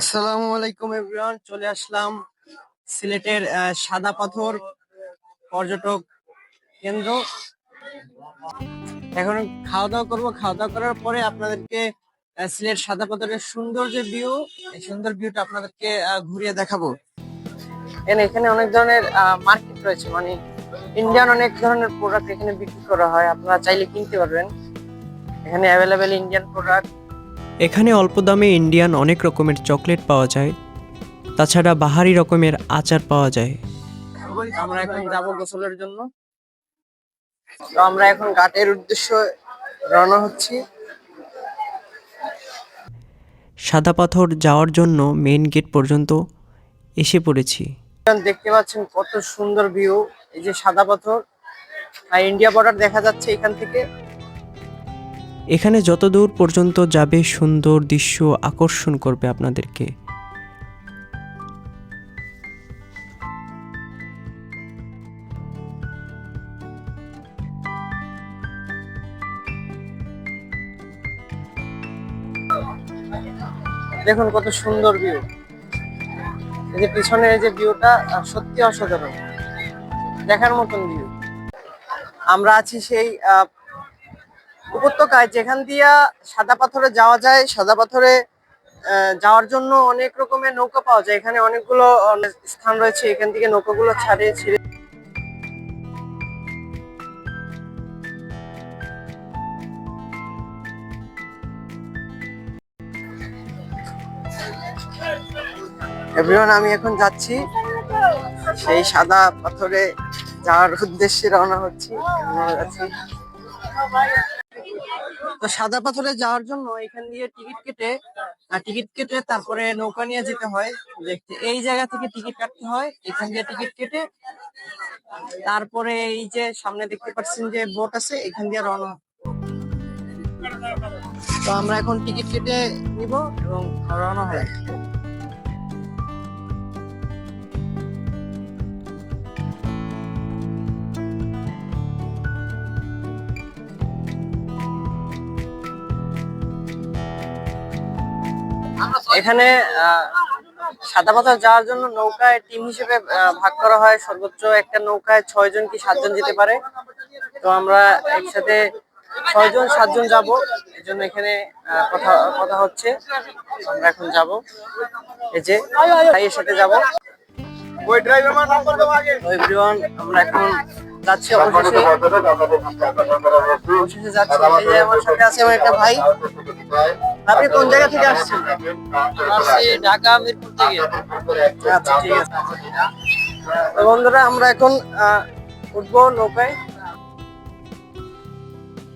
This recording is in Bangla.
আসসালামু আলাইকুম এভরিওয়ান, চলে আসলাম সিলেটের সাদা পাথর পর্যটক কেন্দ্র। এখন খাওয়া দাওয়া করব। খাওয়া দাওয়া করার পরে আপনাদেরকে সিলেট সাদা পাথরের সুন্দর যে ভিউ এই সুন্দর ভিউটা আপনাদেরকে ঘুরিয়ে দেখাবো। এখানে অনেক ধরনের মার্কেট রয়েছে। মানে ইন্ডিয়ান অনেক ধরনের প্রোডাক্ট এখানে বিক্রি করা হয়। আপনারা চাইলে কিনতে পারবেন। এখানে অ্যাভেলেবেল ইন্ডিয়ান প্রোডাক্ট এখানে অল্প দামে ইন্ডিয়ান অনেক রকমের চকলেট পাওয়া যায়। তাছাড়া বাহারি রকমের আচার পাওয়া যায়। আমরা এখন যাব গোসলের জন্য। তো আমরা এখন ঘাটের উদ্দেশ্যে রওনা হচ্ছি। সাদা পাথর যাওয়ার জন্য মেইন গেট পর্যন্ত এসে পড়েছি। দেখতে পাচ্ছেন কত সুন্দর ভিউ এই যে সাদা পাথর। আর ইন্ডিয়া বর্ডার দেখা যাচ্ছে এখান থেকে। এখানে যত দূর পর্যন্ত যাবে সুন্দর দৃশ্য আকর্ষণ করবে আপনাদেরকে। দেখুন কত সুন্দর ভিউ এই যে এই যে ভিউটা সত্যি অসাধারণ। দেখার মতন ভিউ আমরা আছি সেই উপত্যকায় যেখান দিয়া সাদা পাথরে যাওয়া যায়, সাদা পাথরে যাওয়ার জন্য অনেক রকমের নৌকা পাওয়া যায় এখানে অনেকগুলো, অনেক স্থান রয়েছে, এখান থেকে নৌকাগুলো ছাড়িয়ে ছিঁড়ে এভরিওয়ান আমি এখন যাচ্ছি সেই সাদা পাথরে যাওয়ার উদ্দেশ্যে রওনা হচ্ছি। তো সাদা পাথরে যাওয়ার জন্য এখান দিয়ে টিকিট কেটে টিকিট কেটে তারপরে নৌকা নিয়ে যেতে হয়। দেখতে এই জায়গা থেকে টিকিট কাটতে হয়, এখান দিয়ে টিকিট কেটে তারপরে এই যে সামনে দেখতে পাচ্ছেন যে বোট আছে, এখান দিয়ে রওনা তো আমরা এখন টিকিট কেটে নিব এবং রওনা হয় এখানে সাদা পাথর যাওয়ার জন্য নৌকায় টিম হিসেবে ভাগ করা হয়। সর্বোচ্চ একটা নৌকায় ছয় জন কি সাতজন যেতে পারে। তো আমরা একসাথে ছয়জন সাতজন যাব। এই জন্য এখানে কথা কথা হচ্ছে। আমরা এখন যাব। এই যে ভাইয়ের সাথে যাব। ওই ড্রাইভার নাম্বার দাও আগে। এভরিওয়ান আমরা এখন যাচ্ছি অবশেষে। অবশেষে যাচ্ছি। আমার সাথে আছে আমার একটা ভাই। আপনি কোন জায়গা থেকে আসছেন? আসছি ঢাকা মিরপুর থেকে। আচ্ছা ঠিক আছে। বন্ধুরা আমরা এখন উঠবো নৌকায়।